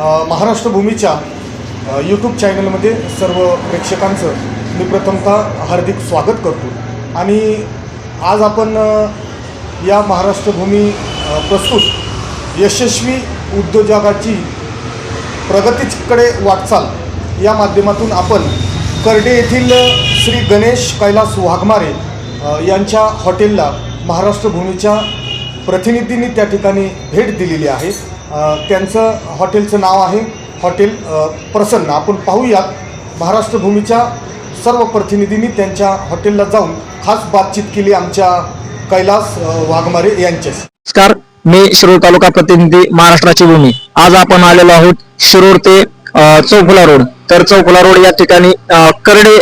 महाराष्ट्र भूमीच्या यूट्यूब चॅनलमध्ये सर्व प्रेक्षकांचं मी प्रथमतः हार्दिक स्वागत करतो. आणि आज आपण या महाराष्ट्रभूमी प्रस्तुत यशस्वी उद्योजकाची प्रगतीकडे वाटचाल या माध्यमातून आपण कर्डे येथील श्री गणेश कैलास वाघमारे यांच्या हॉटेलला महाराष्ट्रभूमीच्या प्रतिनिधींनी त्या ठिकाणी भेट दिलेली आहे. त्यांचं हॉटेलचं नाव आहे हॉटेल प्रसन्न. आपण पाहूयात महाराष्ट्रभूमीच्या सर्व प्रतिनिधींनी त्यांच्या हॉटेलला जाऊन खास बातचीत केली आमच्या कैलास वाघमारे यांच्याशी. नमस्कार मी शिरूर तालुका प्रतिनिधी महाराष्ट्राची भूमी. आज आपण आलेलो आहोत शिरूर ते चौकुला चौफुला रोड. तर चौफुला रोड या ठिकाणी अ, करडे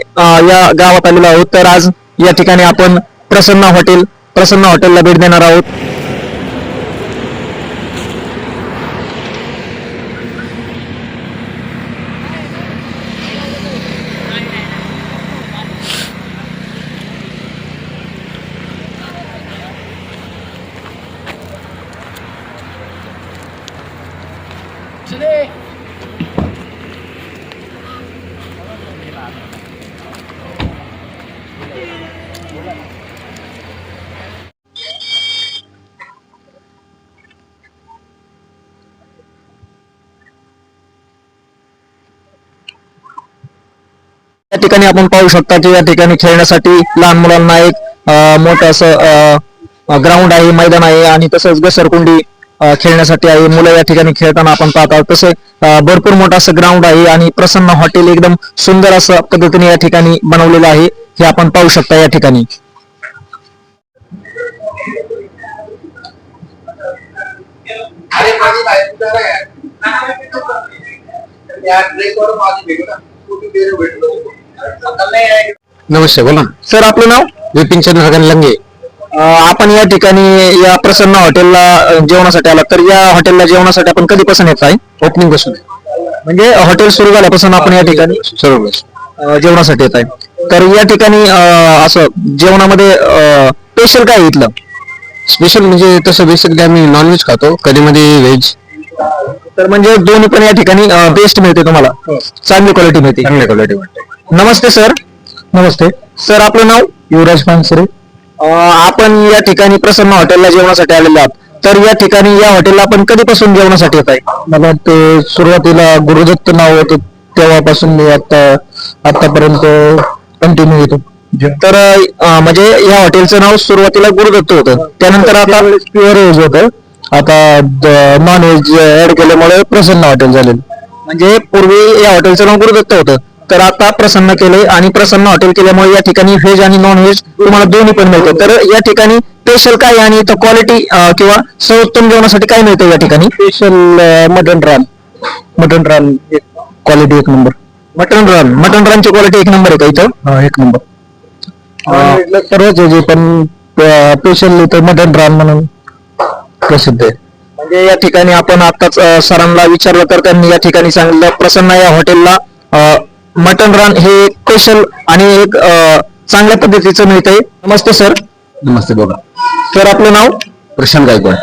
या गावात आलेलो आहोत. तर आज या ठिकाणी आपण प्रसन्न हॉटेल प्रसन्न हॉटेलला भेट देणार आहोत या ठिकाणी आपण पाहू शकता की या ठिकाणी खेळण्यासाठी लहान मुलांना एक मोठं असं ग्राउंड आहे मैदान आहे आणि तसंच घसरकुंडी खेळण्यासाठी आहे. मुलं या ठिकाणी खेळताना आपण पाहत आहोत तसे भरपूर मोठं असं ग्राउंड आहे आणि प्रसन्न हॉटेल एकदम सुंदर असं पद्धतीने या ठिकाणी बनवलेलं आहे. हे आपण पाहू शकता या ठिकाणी. या ना. नमस्ते बोला. सर आपलं नाव? विपिन चंद्रकांत लंगे. आपण या ठिकाणी या प्रसन्न हॉटेलला अ, जेवणासाठी आला तर या हॉटेलला जेवणासाठी आपण कधीपासून येत आहे? ओपनिंगपासून. म्हणजे हॉटेल सुरू झाल्यापासून आपण या ठिकाणी सुरू जेवणासाठी येत आहे. तर या ठिकाणी अ, असं जेवणामध्ये स्पेशल काय आहे इथलं? स्पेशल म्हणजे तसं बेसिकली आम्ही नॉनव्हेज खातो. कधी मध्ये व्हेज तर म्हणजे दोन्ही पण या ठिकाणी बेस्ट मिळते तुम्हाला. चांगली क्वालिटी मिळते. चांगली क्वालिटी मिळते. नमस्ते सर. नमस्ते. सर आपलं नाव? युवराज पानसरे. आपण या ठिकाणी प्रसन्न हॉटेलला जेवणासाठी आलेले आहात. तर या ठिकाणी या हॉटेलला आपण कधीपासून जेवणासाठी येत आहे? मला वाटतं सुरुवातीला गुरुदत्त नाव होतं. तेव्हापासून मी आता आतापर्यंत कंटिन्यू येतो. तर अं, म्हणजे या हॉटेलचं नाव सुरुवातीला गुरुदत्त होतं. त्यानंतर आता प्युअर व्हेज होतं. आता नॉन व्हेज ऍड केल्यामुळे प्रसन्न हॉटेल झालेलं. म्हणजे पूर्वी या हॉटेलचं नाव गुरुदत्त होतं. तर आता प्रसन्न केले आणि प्रसन्न हॉटेल केल्यामुळे या ठिकाणी व्हेज आणि नॉन व्हेज तुम्हाला दोन्ही पण मिळतं. तर या ठिकाणी स्पेशल काय आहे आणि इथं क्वालिटी किंवा सर्वोत्तम जेवणासाठी काय मिळतं या ठिकाणी? स्पेशल मटन रान मटन रान क्वालिटी एक नंबर मटन रान मटन रानची क्वालिटी एक नंबर आहे का इथं? एक नंबर सर्वच आहे जे पण स्पेशल इथं मटन रान म्हणून प्रसिद्ध आहे. म्हणजे या ठिकाणी आपण आताच सरांना विचारलं तर त्यांनी या ठिकाणी सांगितलं प्रसन्न या हॉटेलला मटन रान हे स्पेशल आणि एक अ, चांगल्या पद्धतीचं मिळतंय. नमस्ते सर. नमस्ते बोला सर आपलं नाव? प्रशांत गायकवाड.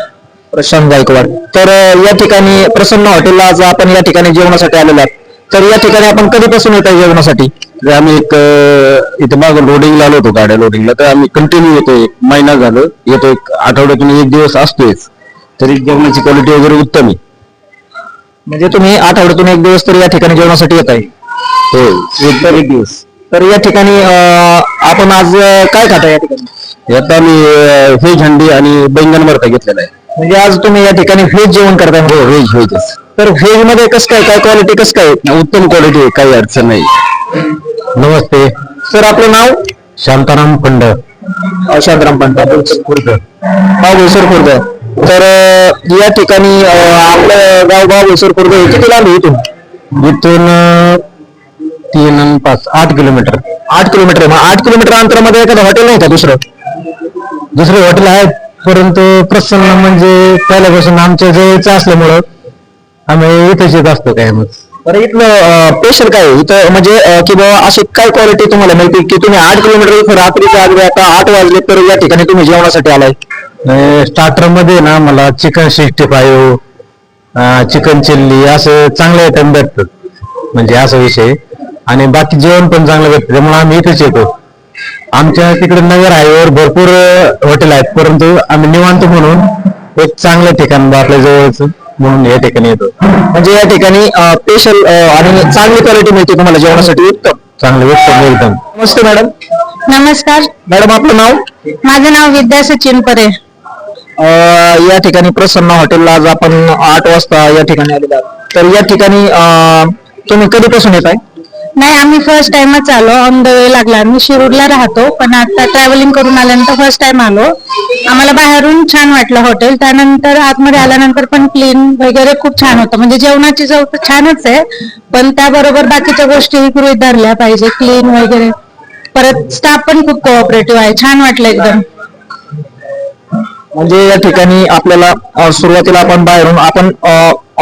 प्रशांत गायकवाड. तर अ, या ठिकाणी प्रसन्न हॉटेलला आज आपण या ठिकाणी जेवणासाठी आलेलो आहात. तर या ठिकाणी आपण कधीपासून येत आहे जेवणासाठी? तर आम्ही एक अं, इथं मागं लोडिंगला आलो होतो गाड्या लोडिंगला तर आम्ही कंटिन्यू येतो एक महिना झालं. येतो एक आठवड्यातून एक दिवस असतोच तरी जेवणाची क्वालिटी वगैरे उत्तम आहे. म्हणजे तुम्ही आठवड्यातून एक दिवस तरी या ठिकाणी जेवणासाठी येत आहे. हो एक तर एक दिवस. तर या ठिकाणी अ, आपण आज अ, काय खाता या ठिकाणी? यात आम्ही व्हेज हंडी आणि बैंगन भरता घेतलेला आहे. म्हणजे आज तुम्ही या ठिकाणी व्हेज जेवण करताय हो व्हेज व्हेजच तर व्हेजमध्ये कसं काय काय क्वालिटी कसं काय? उत्तम क्वालिटी आहे काही अडचण नाही. नमस्ते. सर आपलं नाव? शांताराम पंड शांतराम पंत बाबुसर खुर्द. तर अ, या ठिकाणी अ, आपलं गाव बाबुसर खुर्द हे किती लांब आहे इथून? इथून अं, तीन आणि पाच आठ किलोमीटर आठ किलोमीटर आहे. मग आठ किलोमीटर अंतरामध्ये एखादं हॉटेल नाही का दुसरं? दुसरे हॉटेल आहेत परंतु प्रसन्न म्हणजे पहिल्यापासून आमच्या जवळचं असल्यामुळं आम्ही इथेच येत असतो कायमच बरं इथलं स्पेशल काय? आहे? इथं म्हणजे अ, की बाबा अशी काय क्वालिटी तुम्हाला मिळते की तुम्ही आठ किलोमीटर इथं रात्रीच्या आधी आता आठ वाजले तर या ठिकाणी तुम्ही जेवणासाठी आलाय? स्टार्टरमध्ये ना मला chicken sixty five chicken chilli असं चांगले आयटम भेटतात म्हणजे असा विषय. आणि बाकी जेवण पण चांगलं भेटतं त्यामुळे आम्ही इथेच येतो. आमच्या तिकडे नगर हायवेवर भरपूर हॉटेल आहेत. परंतु आम्ही निवांत म्हणून एक चांगलं ठिकाण आपल्या जवळच म्हणून या ठिकाणी येतो. म्हणजे या ठिकाणी स्पेशल आणि चांगली क्वालिटी मिळते तुम्हाला जेवणासाठी उत्तम. चांगलं उत्तम एकदम. नमस्ते मॅडम नमस्कार. मॅडम आपलं नाव? माझं नाव विद्या सचिन परे. या ठिकाणी प्रसन्न हॉटेलला आज आपण आठ वाजता या ठिकाणी आलेलो तर या ठिकाणी तुम्ही कधीपासून येत आहे नाही आम्ही फर्स्ट टाइमच आलो. ऑन द वे लागला. आम्ही शिरूरला राहतो पण आता ट्रॅव्हलिंग करून आल्यानंतर फर्स्ट टाइम आलो. आम्हाला बाहेरून छान वाटलं हॉटेल त्यानंतर आतमध्ये आल्यानंतर पण क्लीन वगैरे खूप छान होतं. म्हणजे जेवणाची चव तर छानच आहे पण त्याबरोबर बाकीच्या गोष्टी गृहित धरल्या पाहिजे. क्लीन वगैरे. परत स्टाफ पण खूप कोऑपरेटिव्ह आहे. छान वाटलं एकदम. म्हणजे या ठिकाणी आपल्याला सुरुवातीला आपण बाहेरून आपण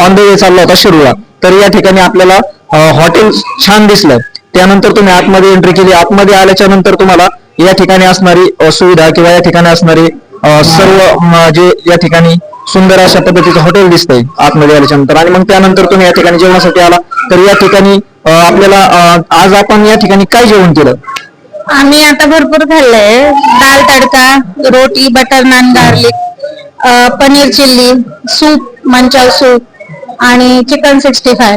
ऑन द वे चाललो होता शिरूरला. तर या ठिकाणी आपल्याला हॉटेल छान दिसलं. त्यानंतर तुम्ही आतमध्ये एंट्री केली. आतमध्ये आल्याच्यानंतर तुम्हाला या ठिकाणी असणारी सुविधा किंवा या ठिकाणी असणारी सर्व जे या ठिकाणी सुंदर अशा पद्धतीचं हॉटेल दिसतंय आतमध्ये आल्याच्यानंतर. आणि मग त्यानंतर तुम्ही या ठिकाणी जेवणासाठी आला. तर या ठिकाणी आपल्याला आज आपण या ठिकाणी काय जेवण केलं? आम्ही आता भरपूर खाल्लंय. दाल तडका रोटी butter naan garlic paneer chilli soup manchow soup आणि चिकन सिक्स्टी फाय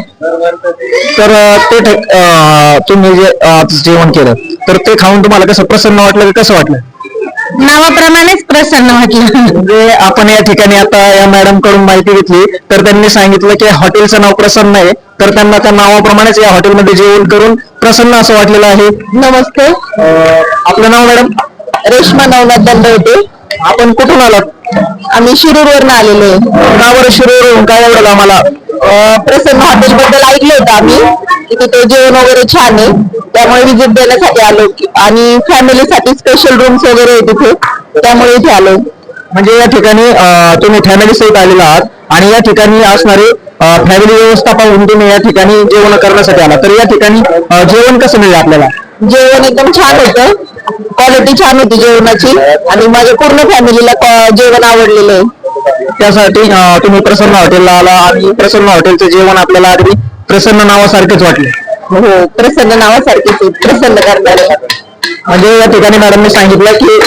तर अं, ते अं, तुम्ही जे आज जेवण केलं तर ते खाऊन तुम्हाला कसं प्रसन्न वाटलं की कसं वाटलं? नावाप्रमाणेच प्रसन्न वाटलं. म्हणजे आपण या ठिकाणी आता या मॅडमकडून माहिती घेतली तर त्यांनी सांगितलं की हॉटेलचं नाव प्रसन्न आहे तर त्यांना त्या नावाप्रमाणेच या हॉटेलमध्ये जेवण करून प्रसन्न असं वाटलेलं आहे. नमस्ते. अं, आपलं नाव मॅडम? रेश्मा नवनाथ दंड होते आपण कुठून आलात? आम्ही शिरूरवरून आलेलो आहे. का बरं शिरूर काय एवढं आम्हाला? अं, प्रसन्न हॉटेल बद्दल ऐकलं होतं आम्ही. की तिथे जेवण वगैरे छान आहे. त्यामुळे विजिट देण्यासाठी आलो. आणि फॅमिलीसाठी स्पेशल रूम्स वगैरे आहे तिथे त्यामुळे इथे आलो. म्हणजे या ठिकाणी अं, तुम्ही फॅमिली सहित आलेला आहात. आणि या ठिकाणी असणारी फॅमिली व्यवस्था पाहून तुम्ही या ठिकाणी जेवण करण्यासाठी आला. तर या ठिकाणी अं, जेवण कसं मिळेल आपल्याला? जेवण एकदम छान होतं. क्वालिटी छान होती जेवणाची. आणि माझ्या पूर्ण फॅमिलीला जेवण आवडलेलं आहे. त्यासाठी तुम्ही प्रसन्न हॉटेलला आला आणि प्रसन्न हॉटेलचं जेवण आपल्याला अगदी प्रसन्न नावासारखेच वाटले. हो प्रसन्न नावासारखीच प्रसन्न करणारे. म्हणजे या ठिकाणी मॅडमने सांगितलं की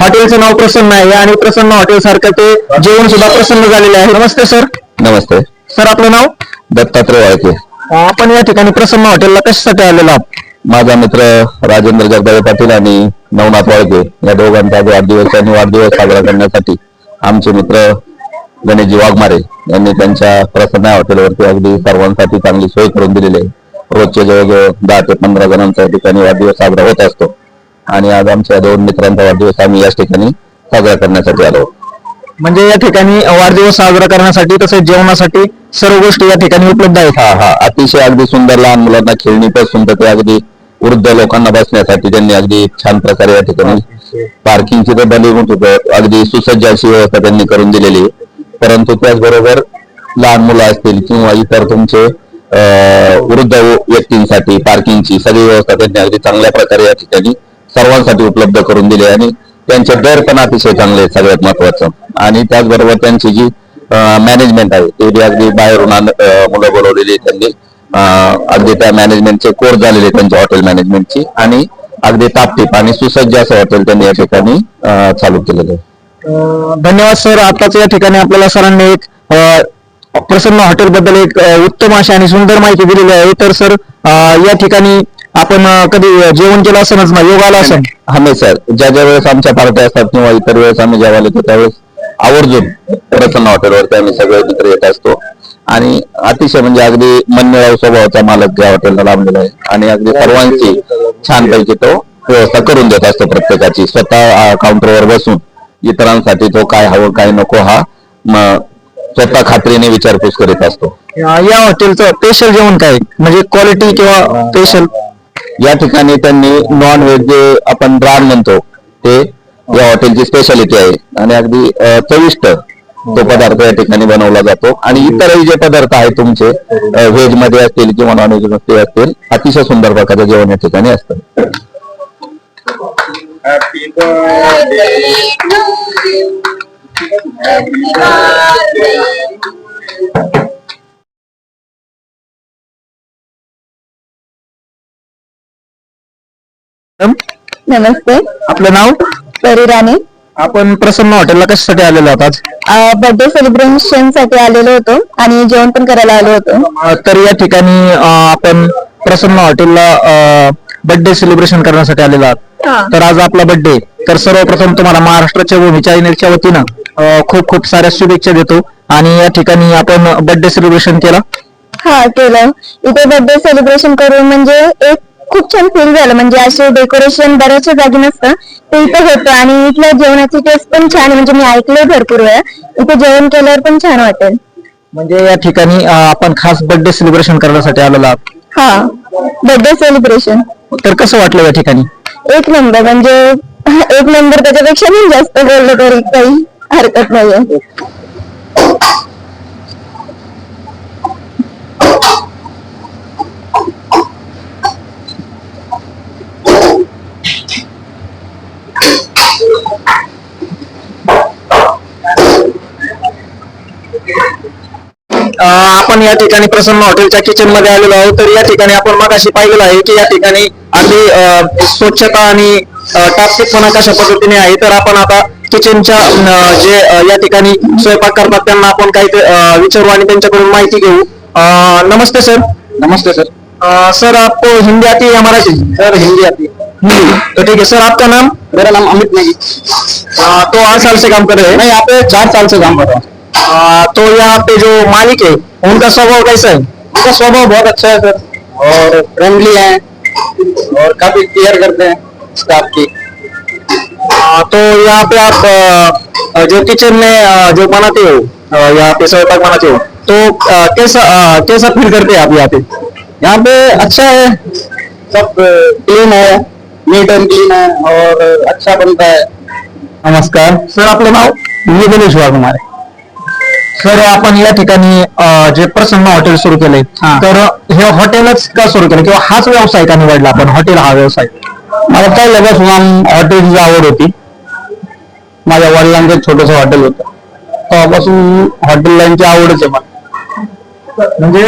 हॉटेलचं नाव प्रसन्न आहे आणि प्रसन्न हॉटेल सारखं ते जेवण सुद्धा प्रसन्न झालेले आहे. नमस्ते सर. नमस्ते. सर आपलं नाव? दत्तात्रय वाळके. आपण या ठिकाणी प्रसन्न हॉटेलला कशासाठी आलेलो आहात? माझा मित्र राजेंद्र जगदाळे पाटील आणि नवनाथ वाळके या दोघांचा वाढदिवस आणि वाढदिवस साजरा करण्यासाठी आमचे मित्र गणेशजी वाघमारे यांनी त्यांच्या प्रसन्न हॉटेलवरती अगदी सर्वांसाठी चांगली सोय करून दिलेली आहे. रोजचे जवळजवळ दहा ते पंधरा जणांचा या ठिकाणी वाढदिवस साजरा होत असतो. आणि आज आमच्या दोन मित्रांचा वाढदिवस आम्ही याच ठिकाणी साजरा करण्यासाठी आलो. म्हणजे या ठिकाणी वाढदिवस साजरा करण्यासाठी तसेच जेवणासाठी सर्व गोष्टी या ठिकाणी उपलब्ध आहेत. हा हा. अतिशय अगदी सुंदर लहान मुलांना खेळणी पासून तर ते अगदी वृद्ध लोकांना बसण्यासाठी त्यांनी अगदी छान प्रकारे या ठिकाणी पार्किंगची तर बलिगुंट होतं अगदी सुसज्ज अशी व्यवस्था त्यांनी करून दिलेली. आहे परंतु त्याचबरोबर लहान मुलं असतील किंवा इतर तुमचे वृद्ध व्यक्तींसाठी पार्किंगची सगळी व्यवस्था त्यांनी अगदी चांगल्या प्रकारे या ठिकाणी सर्वांसाठी उपलब्ध करून दिली आहे आणि त्यांचे दर पण अतिशय चांगले आहेत सगळ्यात महत्वाचं आणि त्याचबरोबर त्यांची जी मॅनेजमेंट आहे ते अगदी बाहेरून मुलं बोलवलेली आहेत त्यांनी. अगदी त्या मॅनेजमेंटचे कोर्स झालेले त्यांच्या हॉटेल मॅनेजमेंटची आणि अगदी टापटीप आणि सुसज्ज असं हॉटेल त्यांनी या ठिकाणी चालू केलेलं आहे. धन्यवाद सर. आताच या ठिकाणी आपल्याला सरांनी एक प्रसन्न हॉटेल बद्दल एक उत्तम अशी आणि सुंदर माहिती दिलेली आहे. तर सर या ठिकाणी आपण कधी जेवण केलं असनच ना? योग आला असेल? हमेशा ज्या ज्या वेळेस आमच्या पार्ट्या असतात किंवा इतर वेळेस आम्ही जेवायला येतो त्यावेळेस आवर्जून प्रसन्न हॉटेलवरती आम्ही सगळे मित्र येत असतो. आणि अतिशय म्हणजे अगदी मनमिळाव स्वभावाचा मालक या हॉटेलला लाभलेला आहे. आणि अगदी सर्वांची छानपैकी तो व्यवस्था करून देत असतो प्रत्येकाची. स्वतः काउंटरवर बसून इतरांसाठी तो काय हवं काय नको हा स्वतः खात्रीने विचारपूस करीत असतो. या हॉटेलचं स्पेशल जेवण काय? म्हणजे क्वालिटी किंवा स्पेशल या ठिकाणी त्यांनी नॉन व्हेज जे आपण रान म्हणतो ते या हॉटेलची स्पेशालिटी आहे. आणि अगदी चविष्ट तो पदार्थ या ठिकाणी बनवला जातो. आणि इतरही जे पदार्थ आहेत तुमचे व्हेजमध्ये असतील किंवा नॉनव्हेजमध्ये असतील अतिशय सुंदर प्रकारचं जेवण या ठिकाणी असत. नमस्ते. आपलं नाव? परी राणी. आपण प्रसन्न हॉटेलला कशासाठी आलेलो आहोत आज? बर्थडे सेलिब्रेशनसाठी आलेलो होतो आणि जेवण पण करायला आलो होतो. अ, तर या ठिकाणी अ, आपण प्रसन्न हॉटेलला बर्थडे सेलिब्रेशन करण्यासाठी आलेलो आहोत. तर आज आपला बर्थडे तर सर्वप्रथम तुम्हाला महाराष्ट्राच्या भूमी चॅनेलच्या वतीनं अ, खूप खूप साऱ्या शुभेच्छा देतो. आणि या ठिकाणी आपण बर्थडे सेलिब्रेशन केला. हा केलं. इथे बर्थडे सेलिब्रेशन करून म्हणजे एक खूप छान फील झालं. म्हणजे असे डेकोरेशन बऱ्याचशा जागी नसतं ते इथे होतं आणि इथल्या जेवणाची टेस्ट पण छान आहे. म्हणजे मी ऐकलंय भरपूर वेळा. इथे जेवण केल्यावर पण छान वाटेल. म्हणजे या ठिकाणी अ, आपण खास बर्थडे सेलिब्रेशन करण्यासाठी आलेलो आहोत. हा बर्थडे सेलिब्रेशन तर कसं वाटलं या ठिकाणी? एक नंबर म्हणजे एक नंबर त्याच्यापेक्षा मी जास्त बोललो तरी काही हरकत नाहीये अ, आपण या ठिकाणी प्रसन्न हॉटेलच्या किचनमध्ये आलेलो आहोत. तर या ठिकाणी आपण मगाशी पाहिलेलं आहे की या ठिकाणी अगदी स्वच्छता आणि टापटीपणा कशा पद्धतीने आहे. तर आपण आता किचनच्या जे या ठिकाणी स्वयंपाक करतात त्यांना आपण काही विचारू आणि त्यांच्याकडून माहिती घेऊ. नमस्ते सर. नमस्ते सर. सर आपको हिंदी आती है या मराठी? सर हिंदी. आती है तो ठीक है सर आपका नाम? मेरा नाम अमित नेगी तो आठ साल से काम कर रहे हैं? मैं यहाँ पे चार साल से काम कर रहा हूँ. आ, तो यहाँ पे जो मालिक है उनका स्वभाव कैसा है? उनका स्वभाव बहुत अच्छा है सर। और फ्रेंडली है और काफ़ी केयर करते हैं स्टाफ की। आ, तो यहाँ पे आप जो किचन में जो बनाते हो यहाँ पे स्वयंपाक बनाते हो तो आ, कैसा आ, कैसा फील करते हैं आप यहाँ पे? यहाँ पे अच्छा है सब क्लीन है नीट एंड क्लीन है और अच्छा बनता है। नमस्कार। सर आपलं नाव निलेश कुमार आहे सर आपण या ठिकाणी जे प्रसन्न हॉटेल सुरू केलंय तर हे हॉटेलच का सुरू केलं? किंवा हाच व्यवसाय का निवडला आपण? हॉटेल हा व्यवसाय. मला पहिल्यापासून हॉटेलची आवड होती. माझ्या वडिलांचं छोटस हॉटेल होतं. तेव्हापासून हॉटेल लाईनची आवडच आहे मला. म्हणजे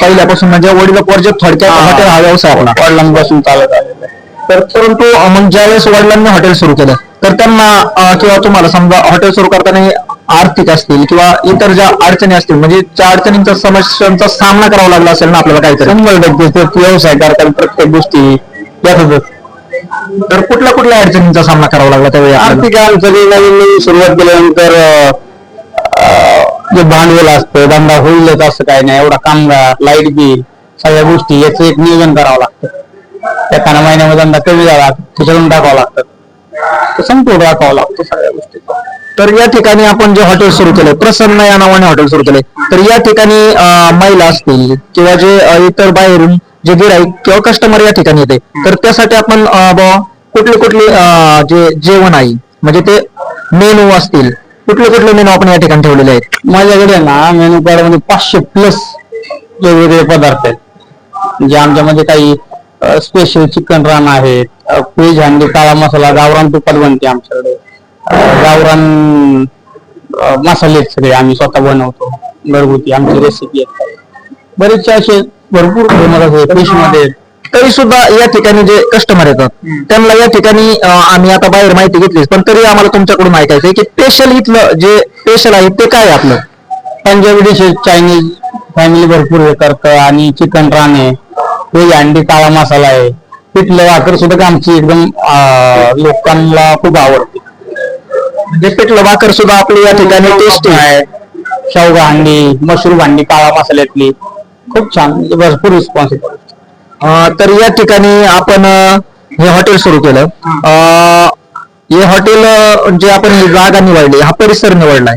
पहिल्यापासून म्हणजे वडील प्रोजेक्ट थोडक्यात हॉटेल हा व्यवसाय आपला. वडिलांपासून चालत आलेला. तर परंतु मग ज्यावेळेस वडिलांनी हॉटेल सुरू केलं तर त्यांना किंवा तुम्हाला समजा हॉटेल सुरू करताना आर्थिक असतील किंवा इतर ज्या अडचणी असतील म्हणजे ज्या अडचणींचा समस्यांचा सामना करावा लागला असेल ना आपल्याला काहीतरी? शंभर टक्के. ते व्यवसाय करताना प्रत्येक गोष्टी येतातच तर कुठल्या कुठल्या अडचणींचा सामना करावा लागला त्यावेळी आर्थिक अडचणी नवीन सुरुवात केल्यानंतर जे भांडवल असतं धंदा होईलच असं काही नाही. एवढा कामगार लाइट बिल सगळ्या गोष्टी याचं एक नियोजन करावं लागतं. एखाद्या महिन्यामध्ये धंदा कमी झाला त्याच्याकडून टाकावं लागतं. संपूर्ण राखावं लागतं सगळ्या गोष्टी. तर या ठिकाणी आपण जे हॉटेल सुरू केलंय प्रसन्न या नावाने हॉटेल सुरू केलंय तर या ठिकाणी महिला असतील किंवा जे इतर बाहेरून जे गिराईक किंवा कस्टमर या ठिकाणी येते तर त्यासाठी आपण कुठले कुठले जे जेवण आहे म्हणजे ते मेनू असतील कुठले कुठले मेनू आपण या ठिकाणी ठेवलेले आहेत? माझ्याकडे ना मेनू कार्डमध्ये पाचशे प्लस वेगवेगळे पदार्थ आहेत. म्हणजे आमच्यामध्ये काही स्पेशल चिकन रान आहेत व्हेज हंडी काळा मसाला गावरान तुपात बनते आमच्याकडे. गावरान अं, मसाले आहेत सगळे आम्ही स्वतः बनवतो. घरगुती आमची रेसिपी आहेत बरेचसे असे भरपूर फेमस असे फिशमध्ये तरी सुद्धा या ठिकाणी जे कस्टमर येतात त्यांना या ठिकाणी अं, आम्ही आता बाहेर माहिती घेतलीच पण तरी आम्हाला तुमच्याकडून ऐकायचं आहे की स्पेशल इथलं जे स्पेशल आहे ते काय आहे आपलं? पंजाबी डिशेस चायनीज फॅमिली भरपूर हे करतं आणि चिकन रान आहे व्हेज अंडी काळा मसाला आहे. पिठलं भाकर सुद्धा आमची एकदम अं, लोकांना खूप आवडते. म्हणजे पिठलं भाकर सुद्धा आपली या ठिकाणी टेस्टी आहे. शेवगा हंडी मशरूम हंडी काळा मसाल्यातली. खूप छान. म्हणजे भरपूर रिस्पॉन्स तर या ठिकाणी आपण अं, हे हॉटेल सुरू केलं. अं, हे हॉटेल अं, जे आपण ही जागा निवडली हा परिसर निवडलाय.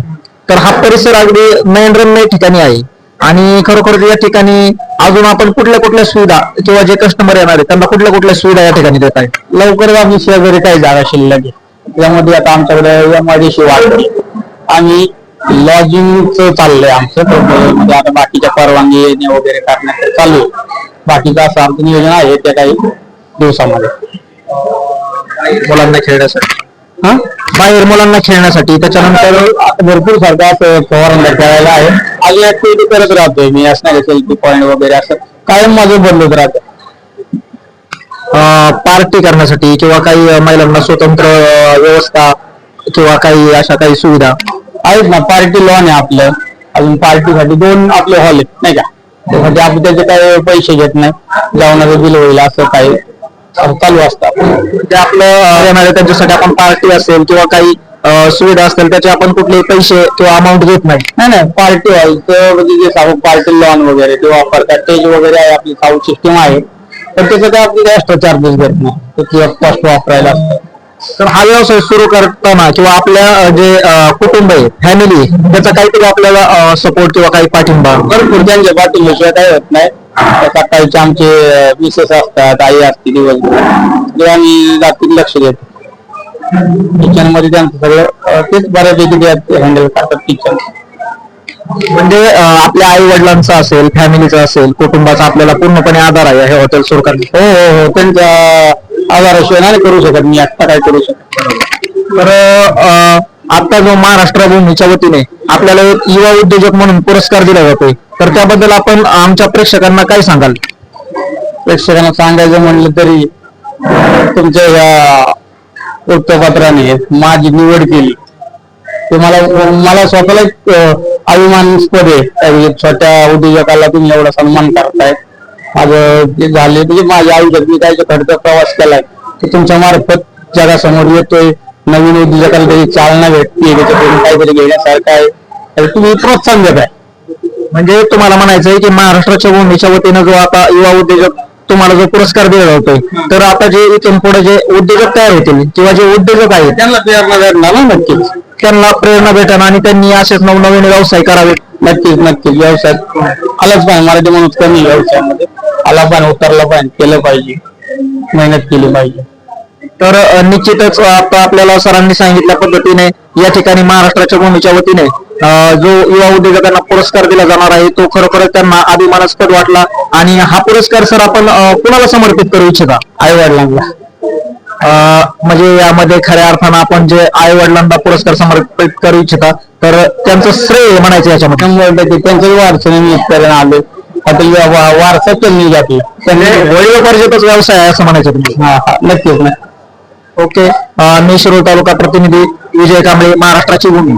तर हा परिसर अगदी नयनरम्य ठिकाणी आहे. आणि खरोखर या ठिकाणी अजून आपण कुठल्या कुठल्या सुविधा किंवा जे कस्टमर येणार आहेत त्यांना कुठल्या कुठल्या सुविधा या ठिकाणी देत आहे लवकरच आपली शेजारी काही जागा शिल्लक आहे यामध्ये आता आमच्याकडे एमआयडीसी वाढली. आणि लॉजिंगचं चाललंय आमचं. म्हणजे आता बाकीच्या परवानगी येणे वगैरे करण्याचं चालू आहे. बाकीचं असं आमचं नियोजन आहे त्या काही दिवसामध्ये. मुलांना खेळण्यासाठी. हा? बाहेर मुलांना खेळण्यासाठी. त्याच्यानंतर आता भरपूर सारखं असं फवारंदा खेळायला आहे. अजून ऍक्टिव्हिटी करत राहतोय मी. असणारे सेल्फी पॉईंट वगैरे असं. कायम माझं बदलत राहतं. पार्टी करण्यासाठी किंवा काही महिलांना स्वतंत्र व्यवस्था किंवा काही अशा काही सुविधा आहेत ना? पार्टी लॉन आहे आपलं. अजून पार्टीसाठी दोन आपले हॉल आहेत नाही का? त्यासाठी आपण त्याचे काही पैसे घेत नाही. जेवणाचं बिल होईल असं काही चालू असतात ते आपलं त्यांच्यासाठी आपण पार्टी असेल किंवा काही सुविधा असतील त्याचे आपण कुठले पैसे किंवा अमाऊंट घेत नाही. नाही नाही. पार्टी हॉल तर म्हणजे जे पार्टी लॉन वगैरे किंवा वापरतात स्टेज वगैरे आहे आपली साऊथ सिस्टीम आहे. पण त्याचं काय आपल्याला एक्स्ट्रा चार्जेस घेत नाही किंवा कॉस्ट वापरायला. तर हा व्यवसाय सुरू करताना किंवा आपल्या जे कुटुंब आहे फॅमिली त्याचा काहीतरी आपल्याला सपोर्ट किंवा काही पाठिंबा भरपूर त्यांच्या पाठिंब्याशिवाय काही होत नाही. सकाळचे आमचे मिसेस असतात आई असते दिवसभर. ते आम्ही रात्री लक्ष देत किचनमध्ये त्यांचं सगळं अं, तेच बऱ्यापैकी हँडल करतात किचन म्हणजे आपल्या आई वडिलांचा असेल फॅमिलीचा असेल कुटुंबाचा आपल्याला पूर्णपणे आधार आहे हे हॉटेल सुरू करणे हो हो हो त्यांच्या आधाराशिवाय नाही करू शकत मी आत्ता काय करू शकत तर आता जो महाराष्ट्र भूमीच्या वतीने आपल्याला एक युवा उद्योजक म्हणून पुरस्कार दिला जातोय. तर त्याबद्दल आपण आमच्या प्रेक्षकांना काय सांगाल? प्रेक्षकांना सांगायचं म्हणलं तरी तुमच्या या वृत्तपत्राने माझी निवड केली. ते मला मला स्वतःला अभिमानास्पद आहे. छोट्या उद्योजकाला तुम्ही एवढा सन्मान करताय. माझं जे झाले म्हणजे माझ्या आयुष्यात मी काय खर्च प्रवास केलाय ते तुमच्या मार्फत जगासमोर येतोय. नवीन उद्योजकाला त्याची चालना भेटते त्याच्याकडून काहीतरी घेण्यासारखं आहे. तर तुम्ही प्रोत्साहन देताय म्हणजे तुम्हाला म्हणायचं आहे की महाराष्ट्राच्या भूमीच्या वतीनं जो आता युवा उद्योजक तुम्हाला जो पुरस्कार दिला जातोय तर आता जे इथून पुढे जे उद्योजक तयार होतील किंवा जे उद्योजक आहेत त्यांना प्रेरणा भेटणार ना नक्कीच. त्यांना प्रेरणा भेटणार आणि त्यांनी असेच नवनवीन व्यवसाय करावेत नक्कीच नक्कीच. व्यवसाय आलाच पाहिजे. मराठी माणूस कमी व्यवसायामध्ये. आला पाहिजे उतरला पाहिजे केलं पाहिजे. मेहनत केली पाहिजे. तर अ, निश्चितच आता आपल्याला सरांनी सांगितल्या पद्धतीने या ठिकाणी महाराष्ट्राच्या भूमीच्या वतीने अ, जो युवा उद्योजकांना पुरस्कार दिला जाणार आहे तो खरोखरच त्यांना अभिमानास्पद वाटला. आणि हा पुरस्कार सर आपण अ, कुणाला समर्पित करू इच्छिता? आई वडिलांना म्हणजे यामध्ये खऱ्या अर्थानं आपण जे आई वडिलांना पुरस्कार समर्पित करू इच्छिता तर त्यांचं श्रेय म्हणायचं याच्यामध्ये. शंभर टक्के त्यांचं वारसा निमित्ताने आले. हॉटेल वारसा त्यांनी घातला म्हणजे वडिलोपार्जितच व्यवसाय आहे असं म्हणायचं तुम्ही हा हा नक्कीच नक्की ओके. अ, मी शिरूर तालुका प्रतिनिधी विजय कांबळे महाराष्ट्राची भूमी.